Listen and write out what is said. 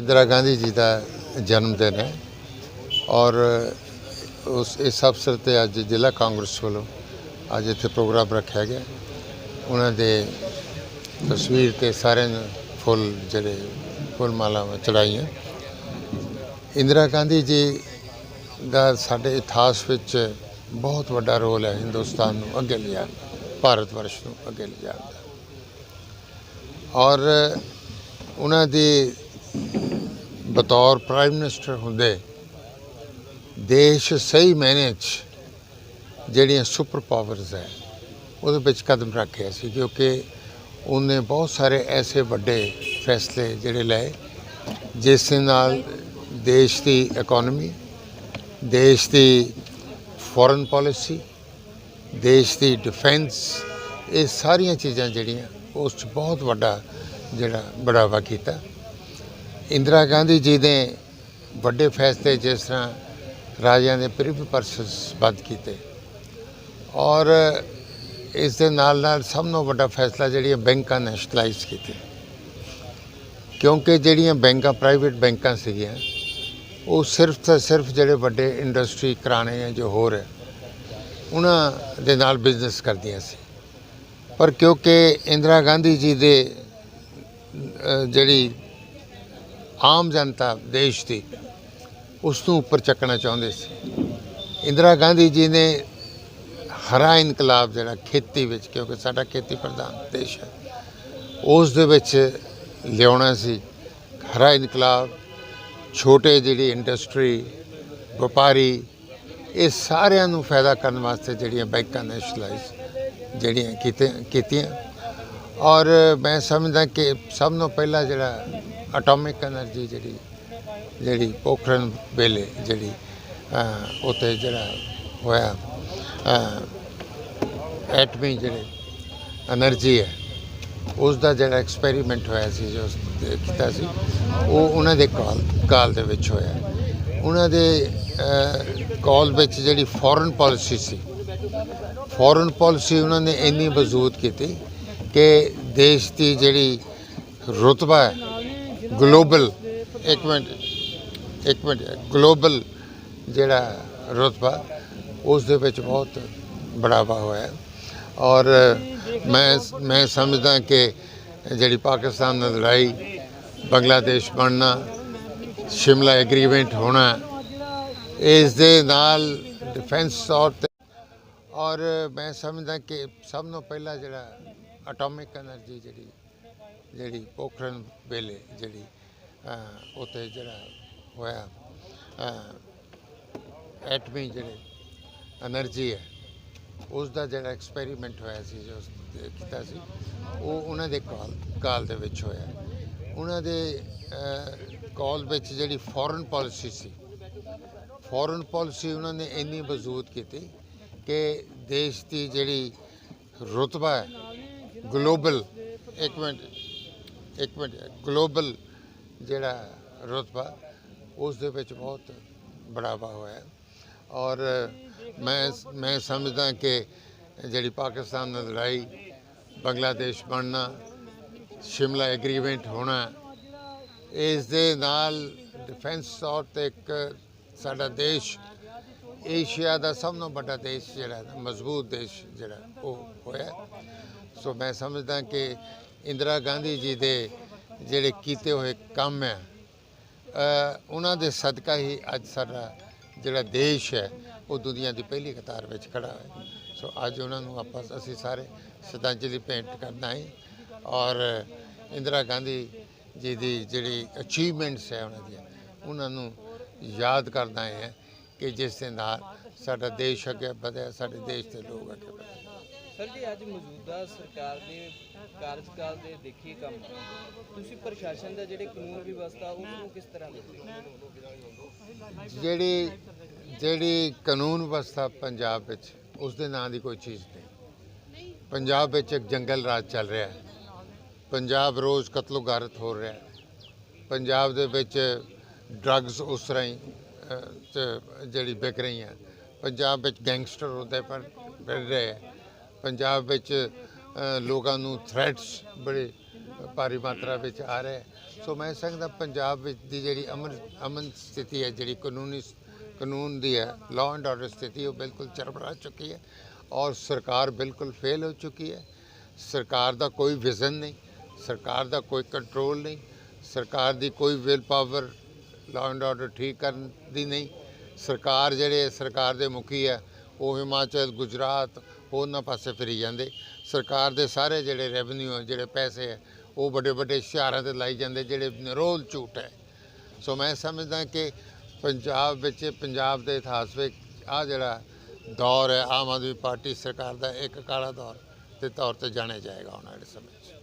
ਇੰਦਰਾ ਗਾਂਧੀ ਜੀ ਦਾ ਜਨਮ ਦਿਨ ਹੈ ਔਰ ਉਸ ਇਸ ਅਵਸਰ ਤੇ ਅੱਜ ਜ਼ਿਲ੍ਹਾ ਕਾਂਗਰਸ ਵੱਲੋਂ ਅੱਜ ਇੱਥੇ ਪ੍ਰੋਗਰਾਮ ਰੱਖਿਆ ਗਿਆ ਉਹਨਾਂ ਦੇ ਤਸਵੀਰ ਤੇ ਸਾਰਿਆਂ ਨੇ ਫੁੱਲ ਜਿਹੜੇ ਫੁੱਲ ਮਾਲਾਵਾਂ ਚੜਾਈਆਂ ਇੰਦਰਾ ਗਾਂਧੀ ਜੀ ਦਾ ਸਾਡੇ ਇਤਿਹਾਸ ਵਿੱਚ ਬਹੁਤ ਵੱਡਾ ਰੋਲ ਹੈ ਹਿੰਦੁਸਤਾਨ ਨੂੰ ਅੱਗੇ ਲਿਜਾਣ ਦਾ ਭਾਰਤ ਵਰਸ਼ ਨੂੰ ਅੱਗੇ ਲਿਜਾਣ ਦਾ ਔਰ ਉਹਨਾਂ ਦੀ ਬਤੌਰ ਪ੍ਰਾਈਮ ਮਿਨਿਸਟਰ ਹੁੰਦੇ, ਦੇਸ਼ ਸਹੀ ਮਾਇਨੇ 'ਚ ਜਿਹੜੀਆਂ ਸੁਪਰ ਪਾਵਰਸ ਹੈ, ਉਹਦੇ ਵਿੱਚ ਕਦਮ ਰੱਖਿਆ ਸੀ, ਕਿਉਂਕਿ ਉਹਨੇ ਬਹੁਤ ਸਾਰੇ ਐਸੇ ਵੱਡੇ ਫੈਸਲੇ ਜਿਹੜੇ ਲਏ, ਜਿਸ ਨਾਲ ਦੇਸ਼ ਦੀ ਇਕਨੋਮੀ ਦੇਸ਼ ਦੀ ਫੋਰਨ ਪਾਲਿਸੀ ਦੇਸ਼ ਦੀ ਡਿਫੈਂਸ ਇਹ ਸਾਰੀਆਂ ਚੀਜ਼ਾਂ ਜਿਹੜੀਆਂ, ਉਸ 'ਚ ਬਹੁਤ ਵੱਡਾ ਜਿਹੜਾ ਬੜਾਵਾ ਕੀਤਾ। ਇੰਦਰਾ ਗਾਂਧੀ ਜੀ ਨੇ ਵੱਡੇ ਫੈਸਲੇ ਜਿਸ ਤਰ੍ਹਾਂ ਰਾਜਿਆਂ ਦੇ ਪ੍ਰਿਵ ਪਰਸਸ ਬੰਦ ਕੀਤੇ। ਔਰ ਇਸ ਦੇ ਨਾਲ ਨਾਲ ਸਭ ਤੋਂ ਵੱਡਾ ਫੈਸਲਾ ਜਿਹੜੀਆਂ ਬੈਂਕਾਂ ਨੈਸ਼ਨਲਾਈਜ਼ ਕੀਤੇ ਕਿਉਂਕਿ ਜਿਹੜੀਆਂ ਬੈਂਕਾਂ, ਪ੍ਰਾਈਵੇਟ ਬੈਂਕਾਂ ਸੀਗੀਆਂ, ਉਹ ਸਿਰਫ ਤੇ ਸਿਰਫ ਜਿਹੜੇ ਵੱਡੇ ਇੰਡਸਟਰੀ ਕਰਾਣੇ ਆ ਜੋ ਹੋਰ ਹੈ ਉਹਨਾਂ ਦੇ ਨਾਲ ਬਿਜ਼ਨਸ ਕਰਦੀਆਂ ਸੀ। ਪਰ ਕਿਉਂਕਿ ਇੰਦਰਾ ਗਾਂਧੀ ਜੀ ਦੇ ਜਿਹੜੀ ਆਮ ਜਨਤਾ ਦੇਸ਼ ਦੀ ਉਸ ਨੂੰ ਉੱਪਰ ਚੱਕਣਾ ਚਾਹੁੰਦੇ ਸੀ। ਇੰਦਰਾ ਗਾਂਧੀ ਜੀ ਨੇ ਹਰਾ ਇਨਕਲਾਬ ਜਿਹੜਾ ਖੇਤੀ ਵਿੱਚ, ਕਿਉਂਕਿ ਸਾਡਾ ਖੇਤੀ ਪ੍ਰਧਾਨ ਦੇਸ਼ ਹੈ, ਉਸ ਦੇ ਵਿੱਚ ਲਿਆਉਣਾ ਸੀ ਹਰਾ ਇਨਕਲਾਬ, ਛੋਟੇ ਜਿਹੜੀ ਇੰਡਸਟਰੀ, ਵਪਾਰੀ, ਇਹ ਸਾਰਿਆਂ ਨੂੰ ਫਾਇਦਾ ਕਰਨ ਵਾਸਤੇ ਜਿਹੜੀਆਂ ਬੈਂਕਾਂ ਨੈਸ਼ਨਲਾਈਜ਼ ਜਿਹੜੀਆਂ ਕੀਤੇ ਕੀਤੀਆਂ। ਔਰ ਮੈਂ ਸਮਝਦਾ ਕਿ ਸਭ ਤੋਂ ਪਹਿਲਾਂ ਜਿਹੜਾ એટોમિક એનર્જી ਜਿਹੜੀ ਜਿਹੜੀ ਪੋਖਰਨ ਵੇਲੇ ਜਿਹੜੀ ਉਤੇ ਜਿਹੜਾ ਹੋਇਆ ਐਟਮੀ ਜਿਹੜੇ એનર્ਜੀ ਹੈ ਉਸ ਦਾ ਜਿਹੜਾ ਐਕਸਪੈਰੀਮੈਂਟ ਹੋਇਆ ਸੀ, ਜੋ ਕੀਤਾ ਸੀ, ਉਹ ਉਹਨਾਂ ਦੇ ਕਾਲ ਕਾਲ ਦੇ ਵਿੱਚ ਹੋਇਆ। ਉਹਨਾਂ ਦੇ ਕਾਲ ਵਿੱਚ ਜਿਹੜੀ ਫੋਰਨ ਪਾਲਿਸੀ ਸੀ ਫੋਰਨ ਪਾਲਿਸੀ ਉਹਨਾਂ ਨੇ ਇੰਨੀ ਬਜ਼ੂਤ ਕੀਤੀ ਕਿ ਦੇਸ਼ ਦੀ ਜਿਹੜੀ ਰੁਤਬਾ ਹੈ ਗਲੋਬਲ ਇੱਕ ਮਿੰਟ ਇੱਕ ਮਿੰਟ ਗਲੋਬਲ ਜਿਹੜਾ ਰੁਤਬਾ ਉਸ ਦੇ ਵਿੱਚ ਬਹੁਤ ਬੜਾਵਾ ਹੋਇਆ ਔਰ ਮੈਂ ਮੈਂ ਸਮਝਦਾ ਕਿ ਜਿਹੜੀ ਪਾਕਿਸਤਾਨ ਨਾਲ ਲੜਾਈ ਬੰਗਲਾਦੇਸ਼ ਬਣਨਾ ਸ਼ਿਮਲਾ ਐਗਰੀਮੈਂਟ ਹੋਣਾ ਇਸ ਦੇ ਨਾਲ ਡਿਫੈਂਸ ਤੌਰ ਤੇ ਔਰ ਮੈਂ ਸਮਝਦਾ ਕਿ ਸਭ ਤੋਂ ਪਹਿਲਾਂ ਜਿਹੜਾ ਐਟੋਮਿਕ એનર્ਜੀ ਜਿਹੜੀ ਜਿਹੜੀ ਪੋਖਰਨ ਵੇਲੇ ਜਿਹੜੀ ਉੱਥੇ ਜਿਹੜਾ ਹੋਇਆ ਐਟਮੀ ਜਿਹੜੇ એનર્ਜੀ ਹੈ ਉਸ ਦਾ ਜਿਹੜਾ ਐਕਸਪੈਰੀਮੈਂਟ ਹੋਇਆ ਸੀ, ਜੋ ਕੀਤਾ ਸੀ, ਉਹ ਉਹਨਾਂ ਦੇ ਕਾਲ ਕਾਲ ਦੇ ਵਿੱਚ ਹੋਇਆ। ਉਹਨਾਂ ਦੇ ਕਾਲ ਵਿੱਚ ਜਿਹੜੀ ਫੋਰਨ ਪਾਲਿਸੀ ਸੀ, ਫੋਰਨ ਪਾਲਿਸੀ ਉਹਨਾਂ ਨੇ ਇੰਨੀ ਬਜ਼ੂਤ ਕੀਤੀ ਕਿ ਦੇਸ਼ ਦੀ ਜਿਹੜੀ ਰੁਤਬਾ ਹੈ, ਗਲੋਬਲ, ਇੱਕ ਮਿੰਟ ਇੱਕ ਮਿੰਟ, ਗਲੋਬਲ ਜਿਹੜਾ ਰੁਤਬਾ, ਉਸ ਦੇ ਵਿੱਚ ਬਹੁਤ ਬੜਾਵਾ ਹੋਇਆ ਔਰ ਮੈਂ ਮੈਂ ਸਮਝਦਾ ਕਿ ਜਿਹੜੀ ਪਾਕਿਸਤਾਨ ਨਾਲ ਲੜਾਈ, ਬੰਗਲਾਦੇਸ਼ ਬਣਨਾ, ਸ਼ਿਮਲਾ ਐਗਰੀਮੈਂਟ ਹੋਣਾ, ਇਸ ਦੇ ਨਾਲ ਡਿਫੈਂਸ ਤੌਰ ਤੇ ਇੱਕ ਸਾਡਾ ਦੇਸ਼, ਏਸ਼ੀਆ ਦਾ ਸਭ ਤੋਂ ਵੱਡਾ ਦੇਸ਼ ਜਿਹੜਾ ਮਜ਼ਬੂਤ ਦੇਸ਼ ਜਿਹੜਾ ਉਹ ਹੋਇਆ ਸੋ ਮੈਂ ਸਮਝਦਾ ਕਿ ਇੰਦਰਾ ਗਾਂਧੀ ਜੀ ਦੇ ਜਿਹੜੇ ਕੀਤੇ ਹੋਏ ਕੰਮ ਹੈ ਉਹਨਾਂ ਦੇ ਸਦਕਾ ਹੀ ਅੱਜ ਸਾਡਾ ਜਿਹੜਾ ਦੇਸ਼ ਹੈ, ਉਹ ਦੁਨੀਆ ਦੀ ਪਹਿਲੀ ਕਤਾਰ ਵਿੱਚ ਖੜਾ ਹੈ। ਸੋ ਅੱਜ ਉਹਨਾਂ ਨੂੰ ਆਪਾਂ ਅਸੀਂ ਸਾਰੇ ਸ਼ਰਧਾਂਜਲੀ ਭੇਂਟ ਕਰਨਾ ਹੈ ਔਰ ਇੰਦਰਾ ਗਾਂਧੀ ਜੀ ਦੀ ਜਿਹੜੀ ਅਚੀਵਮੈਂਟਸ ਹੈ ਉਹਨਾਂ ਦੀਆਂ, ਉਹਨਾਂ ਨੂੰ ਯਾਦ ਕਰਦਾ ਹੈ ਕਿ ਜਿਸ ਦੇ ਨਾਲ ਸਾਡਾ ਦੇਸ਼ ਅੱਗੇ ਵਧਿਆ, ਸਾਡੇ ਦੇਸ਼ ਦੇ ਲੋਕ ਅੱਗੇ ਵਧੇ। ਸਰ ਜੀ, ਅੱਜ ਮੌਜੂਦਾ ਸਰਕਾਰ ਦੇ ਕਾਰਜਕਾਲ ਦੇ ਦੇਖੀਏ ਕੰਮ। ਤੁਸੀਂ ਪ੍ਰਸ਼ਾਸਨ ਦਾ ਜਿਹੜੇ ਕਾਨੂੰਨ ਵਿਵਸਥਾ ਉਸ ਕਿਸ ਤਰ੍ਹਾਂ ਦੇਖਦੇ ਜਿਹੜੀ ਜਿਹੜੀ ਕਾਨੂੰਨ ਵਿਵਸਥਾ ਪੰਜਾਬ ਵਿੱਚ, ਉਸ ਦੇ ਨਾਂ ਦੀ ਕੋਈ ਚੀਜ਼ ਨਹੀਂ। ਪੰਜਾਬ ਵਿੱਚ ਇੱਕ ਜੰਗਲ ਰਾਜ ਚੱਲ ਰਿਹਾ ਹੈ। ਪੰਜਾਬ ਰੋਜ਼ ਕਤਲੋ ਗਾਰਤ ਹੋ ਰਿਹਾ ਹੈ। ਪੰਜਾਬ ਦੇ ਵਿੱਚ ਡਰੱਗਸ ਉਸ ਤਰ੍ਹਾਂ ਹੀ ਜਿਹੜੀ ਵਿਕ ਰਹੀਆਂ। ਪੰਜਾਬ ਵਿੱਚ ਗੈਂਗਸਟਰ ਉਹਦੇ ਪਰ ਫਿਰ ਰਹੇ ਹੈ। ਪੰਜਾਬ ਵਿੱਚ ਲੋਕਾਂ ਨੂੰ ਥ੍ਰੈਟਸ ਬੜੇ ਭਾਰੀ ਮਾਤਰਾ ਵਿੱਚ ਆ ਰਿਹਾ ਸੋ ਮੈਂ ਸਮਝਦਾ ਪੰਜਾਬ ਵਿੱਚ ਦੀ ਜਿਹੜੀ ਅਮਨ ਅਮਨ ਸਥਿਤੀ ਹੈ, ਜਿਹੜੀ ਕਾਨੂੰਨੀ ਕਾਨੂੰਨ ਦੀ ਹੈ ਲਾਅ ਐਂਡ ਆਰਡਰ ਸਥਿਤੀ, ਉਹ ਬਿਲਕੁਲ ਚਰਮਰਾ ਚੁੱਕੀ ਹੈ ਔਰ ਸਰਕਾਰ ਬਿਲਕੁਲ ਫੇਲ ਹੋ ਚੁੱਕੀ ਹੈ। ਸਰਕਾਰ ਦਾ ਕੋਈ ਵਿਜ਼ਨ ਨਹੀਂ, ਸਰਕਾਰ ਦਾ ਕੋਈ ਕੰਟਰੋਲ ਨਹੀਂ, ਸਰਕਾਰ ਦੀ ਕੋਈ will power law and order ਠੀਕ ਕਰਨ ਦੀ ਨਹੀਂ। ਸਰਕਾਰ ਜਿਹੜੇ, ਸਰਕਾਰ ਦੇ ਮੁਖੀ ਹੈ, ਉਹ ਹਿਮਾਚਲ, ਗੁਜਰਾਤ ਉਹਨਾਂ ਪਾਸੇ ਫਿਰੀ ਜਾਂਦੇ। ਸਰਕਾਰ ਦੇ ਸਾਰੇ ਜਿਹੜੇ ਰੈਵਨਿਊ ਹੈ ਜਿਹੜੇ ਪੈਸੇ ਹੈ ਉਹ ਵੱਡੇ ਵੱਡੇ ਸ਼ਹਿਰਾਂ ਤੇ ਲਾਈ ਜਾਂਦੇ, ਜਿਹੜੇ ਨਿਰੋਲ ਝੂਠ ਹੈ। ਸੋ ਮੈਂ ਸਮਝਦਾ ਕਿ ਪੰਜਾਬ ਵਿੱਚ, ਪੰਜਾਬ ਦੇ ਇਤਿਹਾਸ ਵਿੱਚ ਆ ਜਿਹੜਾ ਦੌਰ ਹੈ, ਆਮ ਆਦਮੀ ਪਾਰਟੀ ਸਰਕਾਰ ਦਾ ਇੱਕ ਕਾਲਾ ਦੌਰ ਦੇ ਤੌਰ ਤੇ ਜਾਣਿਆ ਜਾਏਗਾ ਆਉਣ ਵਾਲੇ ਸਮੇਂ 'ਚ।